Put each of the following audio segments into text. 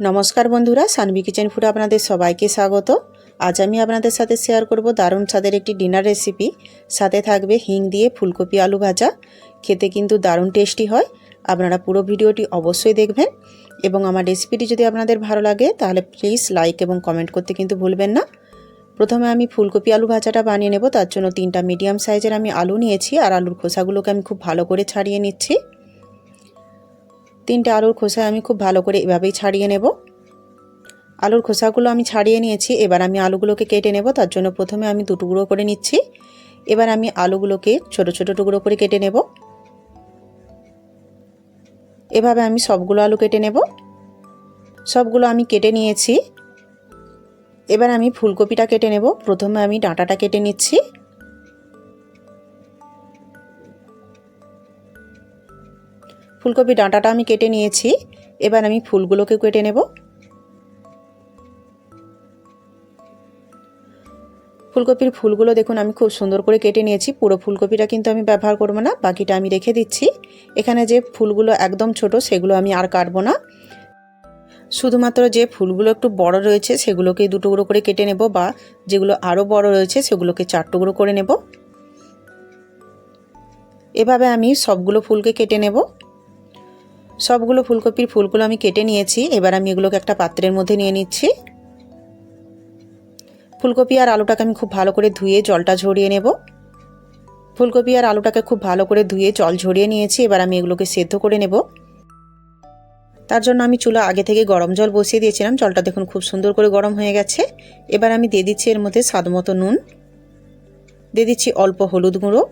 নমস্কার বন্ধুরা, সানভি কিচেন ফুডে আপনাদের সবাইকে স্বাগত। আজ আমি আপনাদের সাথে শেয়ার করব দারুণ স্বাদের একটি ডিনার রেসিপি। সাথে থাকবে হিং দিয়ে ফুলকপি আলু ভাজা। খেতে কিন্তু দারুণ টেস্টি হয়। আপনারা পুরো ভিডিওটি অবশ্যই দেখবেন। এবং আমার রেসিপিটি যদি আপনাদের ভালো লাগে, তাহলে প্লিজ লাইক এবং কমেন্ট করতে কিন্তু ভুলবেন না। প্রথমে আমি ফুলকপি আলু ভাজাটা বানিয়ে নেব। তার জন্য তিনটা মিডিয়াম সাইজের আমি আলু নিয়েছি। আর আলুর খোসাগুলোকে আমি খুব ভালো করে ছাড়িয়ে নিচ্ছি। তিনটে আলুর খোসা আমি খুব ভালো করে এভাবেই ছাড়িয়ে নেব। আলুর খোসাগুলো আমি ছাড়িয়ে নিয়েছি, এবার আমি আলুগুলোকে কেটে নেব, তার জন্য প্রথমে আমি দু টুকরো করে নিচ্ছি। এবার আমি আলুগুলোকে ছোট ছোট টুকরো করে কেটে নেব। এভাবে আমি সবগুলো আলু কেটে নেব। সবগুলো আমি কেটে নিয়েছি। এবার আমি ফুলকপিটা কেটে নেব। প্রথমে আমি ডাঁটাটা কেটে নিচ্ছি। ফুলকপি ডাঁটাটা আমি কেটে নিয়েছি। এবার আমি ফুলগুলোকে কেটে নেব। ফুলকপির ফুলগুলো দেখুন, আমি খুব সুন্দর করে কেটে নিয়েছি। পুরো ফুলকপিটা কিন্তু আমি ব্যবহার করব না, বাকিটা আমি রেখে দিচ্ছি। এখানে যে ফুলগুলো একদম ছোট, সেগুলো আমি আর কাটবো না। শুধুমাত্র যে ফুলগুলো একটু বড় রয়েছে, সেগুলোকে দু টুকরো করে কেটে নেব, বা যেগুলো আরও বড় রয়েছে, সেগুলোকে চার টুকরো করে নেব। এভাবে আমি সবগুলো ফুলকে কেটে নেব। সবগুলো ফুলকপির ফুলগুলো আমি কেটে নিয়েছি। এবার আমি এগুলোকে একটা পাত্রের মধ্যে নিয়ে নিচ্ছি। ফুলকপি আর আলুটাকে আমি খুব ভালো করে ধুয়ে জলটা ঝরিয়ে নেব। ফুলকপি আর আলুটাকে খুব ভালো করে ধুয়ে জল ঝরিয়ে নিয়েছি। এবার আমি এগুলোকে সেদ্ধ করে নেব। তার জন্য আমি চুলা আগে থেকে গরম জল বসিয়ে দিয়েছিলাম। জলটা দেখুন খুব সুন্দর করে গরম হয়ে গেছে। এবার আমি দিয়ে দিচ্ছি এর মধ্যে স্বাদ মতো নুন। দিয়ে দিচ্ছি অল্প হলুদ গুঁড়ো।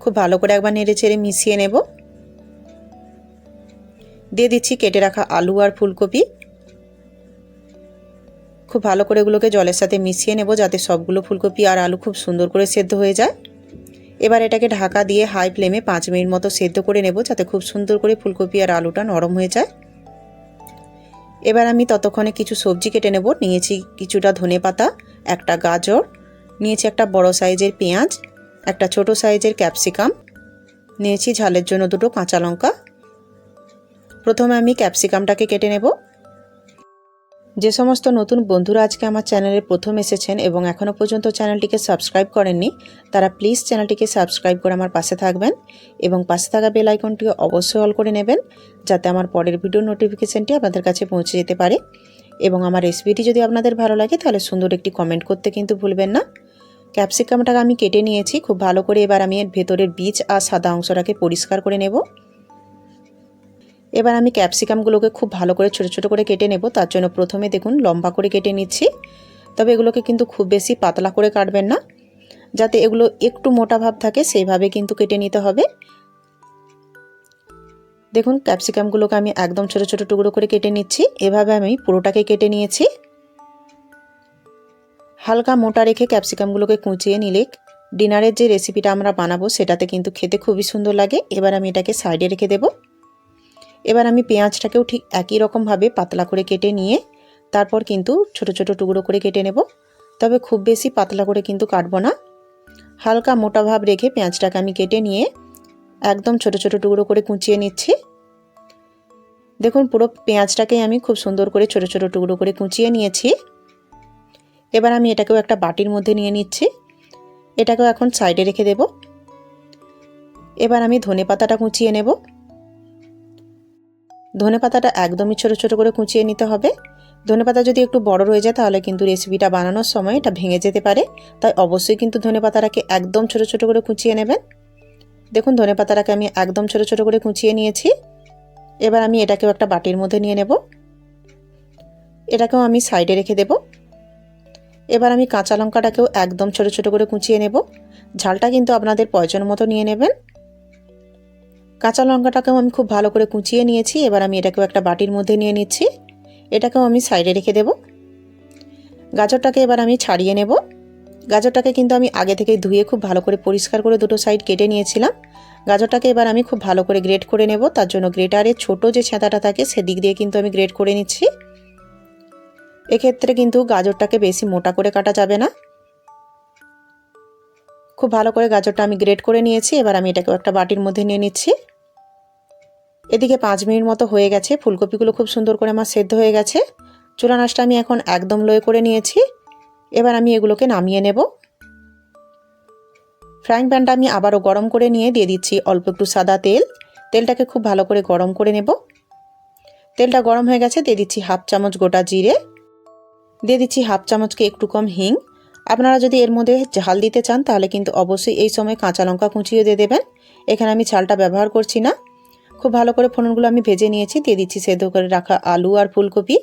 খুব ভালো করে একবার নেড়ে চেড়ে মিশিয়ে নেব। দিয়ে দিচ্ছি, কেটে রাখা আলু আর ফুলকপি। খুব ভালো করে এগুলোকে জলের সাথে মিশিয়ে নেব যাতে সবগুলো ফুলকপি আর আলু খুব সুন্দর করে সেদ্ধ হয়ে যায়। এবার এটাকে ঢাকা দিয়ে হাই ফ্লেমে পাঁচ মিনিট মতো সেদ্ধ করে নেব যাতে খুব সুন্দর করে ফুলকপি আর আলুটা নরম হয়ে যায়। এবার আমি ততক্ষণে কিছু সবজি কেটে নেব, নিয়েছি কিছুটা ধনে পাতা, একটা গাজর, নিয়েছি একটা বড় সাইজের পেঁয়াজ, একটা ছোট সাইজের ক্যাপসিকাম, নিয়েছি ঝালের জন্য দুটো কাঁচা লঙ্কা প্রথমে আমি ক্যাপসিকামটাকে কেটে নেব। যে সমস্ত নতুন বন্ধুরা আজকে আমার চ্যানেলে প্রথম এসেছেন এবং এখনও পর্যন্ত চ্যানেলটিকে সাবস্ক্রাইব করেননি, তারা প্লিজ চ্যানেলটিকে সাবস্ক্রাইব করে আমার পাশে থাকবেন এবং পাশে থাকা বেল আইকনটি অবশ্যই অল করে নেবেন, যাতে আমার পরের ভিডিও নোটিফিকেশানটি আপনাদের কাছে পৌঁছে যেতে পারে। এবং আমার রেসিপিটি যদি আপনাদের ভালো লাগে, তাহলে সুন্দর একটি কমেন্ট করতে কিন্তু ভুলবেন না। ক্যাপসিকামটাকে আমি কেটে নিয়েছি, খুব ভালো করে এবার আমি এর ভেতরের বীজ আর সাদা অংশটাকে পরিষ্কার করে নেব। এবার আমি ক্যাপসিকামগুলোকে খুব ভালো করে ছোটো ছোটো করে কেটে নেব। তার জন্য প্রথমে দেখুন, লম্বা করে কেটে নিচ্ছি। তবে এগুলোকে কিন্তু খুব বেশি পাতলা করে কাটবেন না। যাতে এগুলো একটু মোটা ভাব থাকে, সেইভাবে কিন্তু কেটে নিতে হবে। দেখুন, ক্যাপসিকামগুলোকে আমি একদম ছোটো ছোটো টুকরো করে কেটে নিচ্ছি। এভাবে আমি পুরোটাকে কেটে নিয়েছি। হালকা মোটা রেখে ক্যাপসিকামগুলোকে কুচিয়ে নিলে ডিনারের যে রেসিপিটা আমরা বানাবো, সেটাতে কিন্তু খেতে খুবই সুন্দর লাগে। এবার আমি এটাকে সাইডে রেখে দেবো। এবার আমি পেঁয়াজটাকেও ঠিক একই রকমভাবে পাতলা করে কেটে নিয়ে তারপর কিন্তু ছোট ছোট টুকরো করে কেটে নেব। তবে খুব বেশি পাতলা করে কিন্তু কাটবো না। হালকা মোটা ভাব রেখে পেঁয়াজটাকে আমি কেটে নিয়ে একদম ছোট ছোট টুকরো করে কুচিয়ে নিচ্ছি। দেখুন, পুরো পেঁয়াজটাকে আমি খুব সুন্দর করে ছোট ছোট টুকরো করে কুচিয়ে নিয়েছি। এবার আমি এটাকেও একটা বাটির মধ্যে নিয়ে নিচ্ছি। এটাকেও এখন সাইডে রেখে দেব। এবার আমি ধনে পাতাটা কুচিয়ে নেব। ধনে পাতাটা একদমই ছোটো ছোটো করে কুচিয়ে নিতে হবে। ধনে পাতা যদি একটু বড় রয়ে যায়, তাহলে কিন্তু রেসিপিটা বানানোর সময় এটা ভেঙে যেতে পারে। তাই অবশ্যই কিন্তু ধনে পাতাটাকে একদম ছোটো ছোটো করে কুচিয়ে নেবেন। দেখুন ধনে পাতাটাকে আমি একদম ছোটো ছোটো করে কুচিয়ে নিয়েছি। এবার আমি এটাকেও একটা বাটির মধ্যে নিয়ে নেব। এটাকেও আমি সাইডে রেখে দেব। এবার আমি কাঁচা লঙ্কাটাকেও একদম ছোটো ছোটো করে কুচিয়ে নেব। ঝালটা কিন্তু আপনাদের প্রয়োজন মতো নিয়ে নেবেন। কাঁচা লঙ্কাটাকেও আমি খুব ভালো করে কুচিয়ে নিয়েছি। এবার আমি এটাকেও একটা বাটির মধ্যে নিয়ে নিচ্ছি। এটাকেও আমি সাইডে রেখে দেব। গাজরটাকে এবার আমি ছাড়িয়ে নেব। গাজরটাকে কিন্তু আমি আগে থেকে ধুয়ে খুব ভালো করে পরিষ্কার করে দুটো সাইড কেটে নিয়েছিলাম। গাজরটাকে এবার আমি খুব ভালো করে গ্রেট করে নেব। তার জন্য গ্রেটারের ছোট যে ছেঁতাটা থাকে, সেদিক দিয়ে কিন্তু আমি গ্রেট করে নিচ্ছি। এক্ষেত্রে কিন্তু গাজরটাকে বেশি মোটা করে কাটা যাবে না। খুব ভালো করে গাজরটা আমি গ্রেট করে নিয়েছি। এবার আমি এটাকে একটা বাটির মধ্যে নিয়ে নিচ্ছি। এদিকে পাঁচ মিনিট মতো হয়ে গেছে। ফুলকপিগুলো খুব সুন্দর করে আমার সেদ্ধ হয়ে গেছে। চুলা নাচটা আমি এখন একদম লয়ে করে নিয়েছি। এবার আমি এগুলোকে নামিয়ে নেব। ফ্রাইং প্যানটা আমি আবারও গরম করে নিয়ে দিয়ে দিচ্ছি অল্প একটু সাদা তেল। তেলটাকে খুব ভালো করে গরম করে নেব। তেলটা গরম হয়ে গেছে, দিয়ে দিচ্ছি হাফ চামচ গোটা জিরে। দিয়ে দিচ্ছি হাফ চামচকে একটু কম হিং। আপনারা যদি এর মধ্যে ঝাল দিতে চান, তাহলে কিন্তু অবশ্যই এই সময় কাঁচা লঙ্কা কুচিয়ে দিয়ে দেবেন। এখানে আমি চালটা ব্যবহার করছি না। খুব ভালো করে ফোড়নগুলো আমি ভেজে নিয়েছি। দিয়ে দিচ্ছি সেদ্ধ করে রাখা আলু আর ফুলকপি।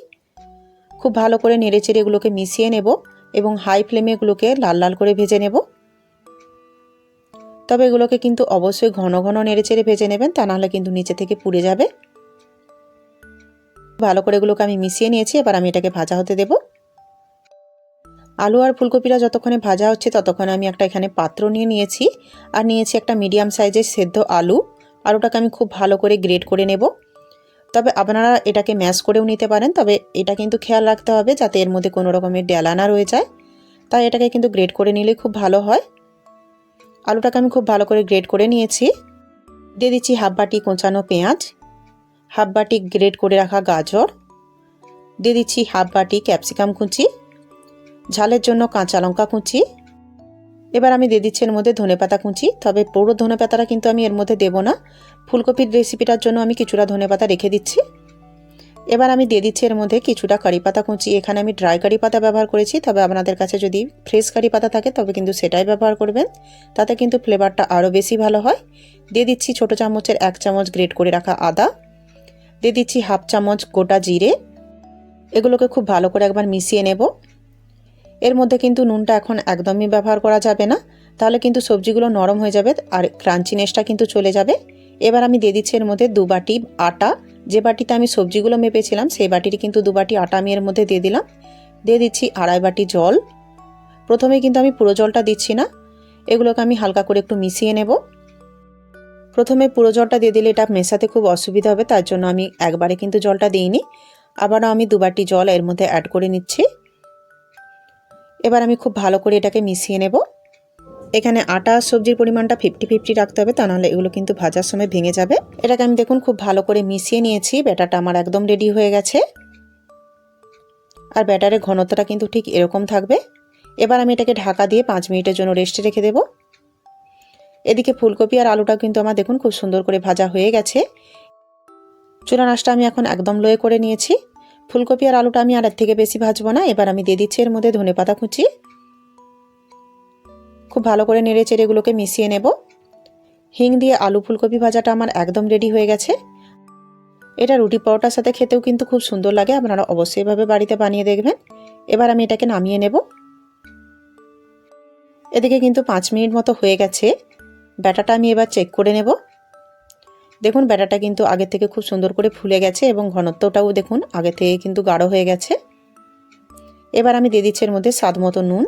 খুব ভালো করে নেড়ে চেড়ে এগুলোকে মিশিয়ে নেব এবং হাই ফ্লেমে এগুলোকে লাল লাল করে ভেজে নেব। তবে এগুলোকে কিন্তু অবশ্যই ঘন ঘন নেড়ে চেড়ে ভেজে নেবেন, তা নাহলে কিন্তু নিচে থেকে পুড়ে যাবে। ভালো করে এগুলোকে আমি মিশিয়ে নিয়েছি, এবার আমি এটাকে ভাজা হতে দেব। আলু আর ফুলকপিটা যতক্ষণে ভাজা হচ্ছে ততক্ষণে আমি একটা এখানে পাত্র নিয়ে নিয়েছি। আর নিয়েছি একটা মিডিয়াম সাইজের সেদ্ধ আলু। আলুটাকে আমি খুব ভালো করে গ্রেড করে নেব। তবে আপনারা এটাকে ম্যাশ করেও নিতে পারেন, তবে এটা কিন্তু খেয়াল রাখতে হবে যাতে এর মধ্যে কোনো রকমের ডেলা না রয়ে যায়। তাই এটাকে কিন্তু গ্রেড করে নিলে খুব ভালো হয়। আলুটাকে আমি খুব ভালো করে গ্রেড করে নিয়েছি। দিয়ে দিচ্ছি হাফ বাটি কোঁচানো পেঁয়াজ হাফ বাটি গ্রেড করে রাখা গাজর, দিয়ে দিচ্ছি হাফ বাটি ক্যাপসিকাম কুচি, ঝালের জন্য কাঁচা লঙ্কা কুচি এবার আমি দিয়ে দিচ্ছি এর মধ্যে ধনেপাতা কুচি, তবে পুরো ধনেপাতাটা কিন্তু আমি এর মধ্যে দেবো না। ফুলকপির রেসিপিটার জন্য আমি কিছুটা ধনেপাতা রেখে দিচ্ছি। এবার আমি দিয়ে দিচ্ছি এর মধ্যে কিছুটা কারি পাতা কুচি। এখানে আমি ড্রাই কারি পাতা ব্যবহার করেছি, তবে আপনাদের কাছে যদি ফ্রেশ কারি পাতা থাকে, তবে কিন্তু সেটাই ব্যবহার করবেন। তাতে কিন্তু ফ্লেভারটা আরও বেশি ভালো হয়। দিয়ে দিচ্ছি ছোটো চামচের এক চামচ গ্রেট করে রাখা আদা। দিয়ে দিচ্ছি হাফ চামচ গোটা জিরে। এগুলোকে খুব ভালো করে একবার মিশিয়ে নেব। এর মধ্যে কিন্তু নুনটা এখন একদমই ব্যবহার করা যাবে না। তাহলে কিন্তু সবজিগুলো নরম হয়ে যাবে আর ক্রাঞ্চিনেসটা কিন্তু চলে যাবে। এবার আমি দিয়ে দিচ্ছি এর মধ্যে দু বাটি আটা। যে বাটিতে আমি সবজিগুলো মেপেছিলাম, সেই বাটিটি কিন্তু দু বাটি আটা আমি এর মধ্যে দিয়ে দিলাম। দিয়ে দিচ্ছি আড়াই বাটি জল। প্রথমে কিন্তু আমি পুরো জলটা দিচ্ছি না। এগুলোকে আমি হালকা করে একটু মিশিয়ে নেব। প্রথমে পুরো জলটা দিয়ে দিলে এটা মেশাতে খুব অসুবিধা হবে, তার জন্য আমি একবারে কিন্তু জলটা দিইনি। আবারও আমি দু বাটি জল এর মধ্যে অ্যাড করে নিচ্ছি। এবার আমি খুব ভালো করে এটাকে মিশিয়ে নেব। এখানে আটা আর সবজির পরিমাণটা ফিফটি ফিফটি রাখতে হবে, তা নাহলে এগুলো কিন্তু ভাজার সময় ভেঙে যাবে। এটাকে আমি দেখুন খুব ভালো করে মিশিয়ে নিয়েছি, ব্যাটারটা আমার একদম রেডি হয়ে গেছে। আর ব্যাটারের ঘনত্বটা কিন্তু ঠিক এরকম থাকবে। এবার আমি এটাকে ঢাকা দিয়ে পাঁচ মিনিটের জন্য রেস্টে রেখে দেব। এদিকে ফুলকপি আর আলুটা কিন্তু আমার দেখুন খুব সুন্দর করে ভাজা হয়ে গেছে। চুলা নাশটা আমি এখন একদম লয়ে করে নিয়েছি। ফুলকপি আর আলুটা আমি আর এর থেকে বেশি ভাজবো না, এবার আমি দিয়ে দিচ্ছি এর মধ্যে ধনে পাতা কুচি। খুব ভালো করে নেড়ে চেড়ে এগুলোকে মিশিয়ে নেব। হিং দিয়ে আলু ফুলকপি ভাজাটা আমার একদম রেডি হয়ে গেছে। এটা রুটি পরোটার সাথে খেতেও কিন্তু খুব সুন্দর লাগে, আপনারা অবশ্যই এভাবে বাড়িতে বানিয়ে দেখবেন। এবার আমি এটাকে নামিয়ে নেব। এদিকে কিন্তু পাঁচ মিনিট মতো হয়ে গেছে। ব্যাটাটা আমি এবার চেক করে নেব। দেখুন ব্যাটাটা কিন্তু আগে থেকে খুব সুন্দর করে ফুলে গেছে এবং ঘনত্বটাও দেখুন, আগে থেকে কিন্তু গাঢ় হয়ে গেছে। এবার আমি দিয়ে দিচ্ছি এর মধ্যে স্বাদ মতো নুন।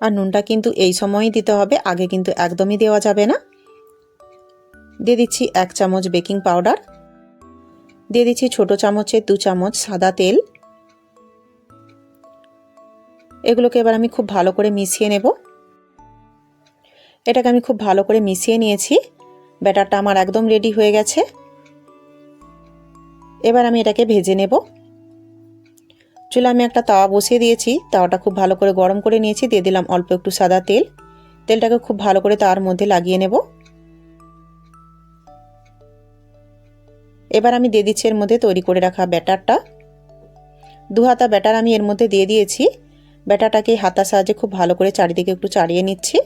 আর নুনটা কিন্তু এই সময়ই দিতে হবে, আগে কিন্তু একদমই দেওয়া যাবে না। দিয়ে দিচ্ছি এক চামচ বেকিং পাউডার। দিয়ে দিচ্ছি ছোট চামচের দু চামচ সাদা তেল। এগুলোকে এবার আমি খুব ভালো করে মিশিয়ে নেব। এটাকে আমি খুব ভালো করে মিশিয়ে নিয়েছি। ব্যাটারটা আমার একদম রেডি হয়ে গেছে। এবার আমি এটাকে ভেজে নেব। চুলে আমি একটা তাওয়া বসিয়ে দিয়েছি। তাওয়াটা খুব ভালো করে গরম করে নিয়েছি। দিয়ে দিলাম অল্প একটু সাদা তেল। তেলটাকে খুব ভালো করে তাওয়ার মধ্যে লাগিয়ে নেব। এবার আমি দিয়ে দিচ্ছি এর মধ্যে তৈরি করে রাখা ব্যাটারটা। দু হাতা ব্যাটার আমি এর মধ্যে দিয়ে দিয়েছি। ব্যাটারটাকে হাতার সাহায্যে খুব ভালো করে চারিদিকে একটু চাড়িয়ে নিচ্ছি।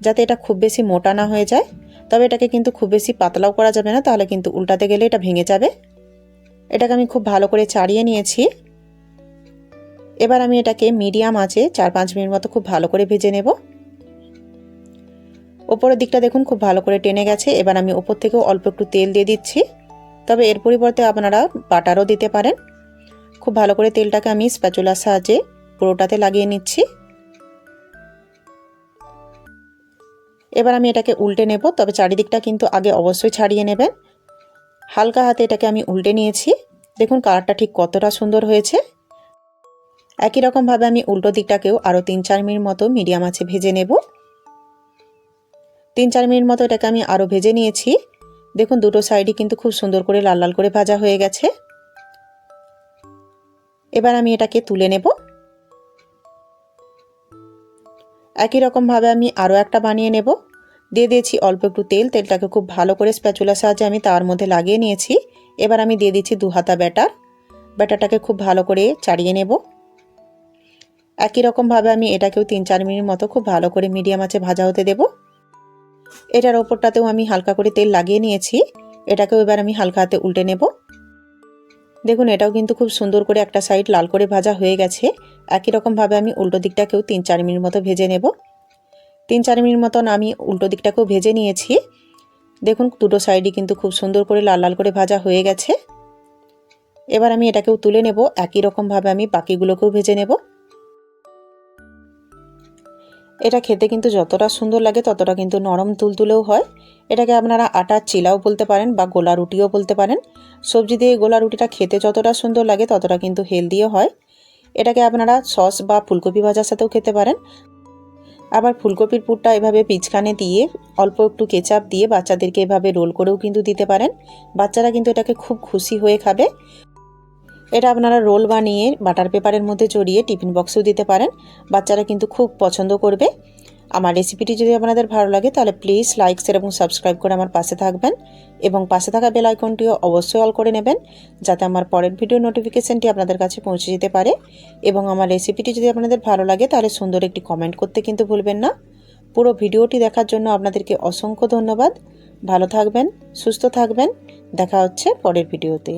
যাতে এটা খুব বেশি মোটা না হয়ে যায়। তবে এটাকে কিন্তু খুব বেশি পাতলাও করা যাবে না, তাহলে কিন্তু উল্টাতে গেলে এটা ভেঙে যাবে। এটাকে আমি খুব ভালো করে চাড়িয়ে নিয়েছি। এবার আমি এটাকে মিডিয়াম আছে চার পাঁচ মিনিট মতো খুব ভালো করে ভেজে নেব। ওপরের দিকটা দেখুন খুব ভালো করে টেনে গেছে, এবার আমি ওপর থেকেও অল্প একটু তেল দিয়ে দিচ্ছি। তবে এর পরিবর্তে আপনারা বাটারও দিতে পারেন। খুব ভালো করে তেলটাকে আমি স্প্যাচুলার সাহায্যে পুরোটাতে লাগিয়ে নিচ্ছি। এবার আমি এটাকে উল্টে নেব, তবে চারিদিকটা কিন্তু আগে অবশ্যই ছাড়িয়ে নেবেন। হালকা হাতে এটাকে আমি উল্টে নিয়েছি। দেখুন, কালারটা ঠিক কতটা সুন্দর হয়েছে। একই রকমভাবে আমি উল্টো দিকটাকেও আরও তিন চার মিনিট মতো মিডিয়াম আছে ভেজে নেব। তিন চার মিনিট মতো এটাকে আমি আরও ভেজে নিয়েছি। দেখুন, দুটো সাইডই কিন্তু খুব সুন্দর করে লাল লাল করে ভাজা হয়ে গেছে। এবার আমি এটাকে তুলে নেব। একই রকমভাবে আমি আরও একটা বানিয়ে নেব। দিয়ে দিয়েছি অল্প একটু তেল। তেলটাকে খুব ভালো করে স্প্যাচুলার সাহায্যে আমি তার মধ্যে লাগিয়ে নিয়েছি। এবার আমি দিয়ে দিচ্ছি দু হাতা ব্যাটার। ব্যাটারটাকে খুব ভালো করে চাড়িয়ে নেব। একই রকমভাবে আমি এটাকেও তিন চার মিনিট মতো খুব ভালো করে মিডিয়াম আঁচে ভাজা হতে দেব। এটার ওপরটাতেও আমি হালকা করে তেল লাগিয়ে নিয়েছি। এটাকেও এবার আমি হালকা হাতে উল্টে নেব। দেখুন, এটাও কিন্তু খুব সুন্দর করে একটা সাইড লাল করে ভাজা হয়ে গেছে। একই রকমভাবে আমি উল্টো দিকটাকেও তিন চার মিনিট মতো ভেজে নেব। তিন চার মিনিট মতন আমি উল্টো দিকটাকেও ভেজে নিয়েছি। দেখুন, দুটো সাইডই কিন্তু খুব সুন্দর করে লাল লাল করে ভাজা হয়ে গেছে। এবার আমি এটাকেও তুলে নেব। একই রকমভাবে আমি বাকিগুলোকেও ভেজে নেব। এটা খেতে কিন্তু যতটা সুন্দর লাগে ততটা কিন্তু নরম তুলতুলেও হয়। এটাকে আপনারা আটার চিলাও বলতে পারেন বা গোলা রুটিও বলতে পারেন। সবজি দিয়ে গোলা রুটিটা খেতে যতটা সুন্দর লাগে ততটা কিন্তু হেলদিও হয়। এটাকে আপনারা সস বা ফুলকপি ভাজার সাথেও খেতে পারেন। আবার ফুলকপির পুরটা এভাবে পিচকানে দিয়ে, অল্প একটু কেচাপ দিয়ে বাচ্চাদেরকে এভাবে রোল করেও কিন্তু দিতে পারেন। বাচ্চারা কিন্তু এটাকে খুব খুশি হয়ে খাবে। এটা আপনারা রোল বানিয়ে বাটার পেপারের মধ্যে জড়িয়ে টিফিন বক্সেও দিতে পারেন। বাচ্চারা কিন্তু খুব পছন্দ করবে। আমার রেসিপিটি যদি আপনাদের ভালো লাগে, তাহলে প্লিজ লাইক, শেয়ার এবং সাবস্ক্রাইব করে আমার পাশে থাকবেন এবং পাশে থাকা বেল আইকনটিও অবশ্যই অল করে নেবেন যাতে আমার পরের ভিডিও নোটিফিকেশানটি আপনাদের কাছে পৌঁছে যেতে পারে এবং আমার রেসিপিটি যদি আপনাদের ভালো লাগে, তাহলে সুন্দর একটি কমেন্ট করতে কিন্তু ভুলবেন না। পুরো ভিডিওটি দেখার জন্য আপনাদেরকে অসংখ্য ধন্যবাদ। ভালো থাকবেন, সুস্থ থাকবেন। দেখা হচ্ছে পরের ভিডিওতে।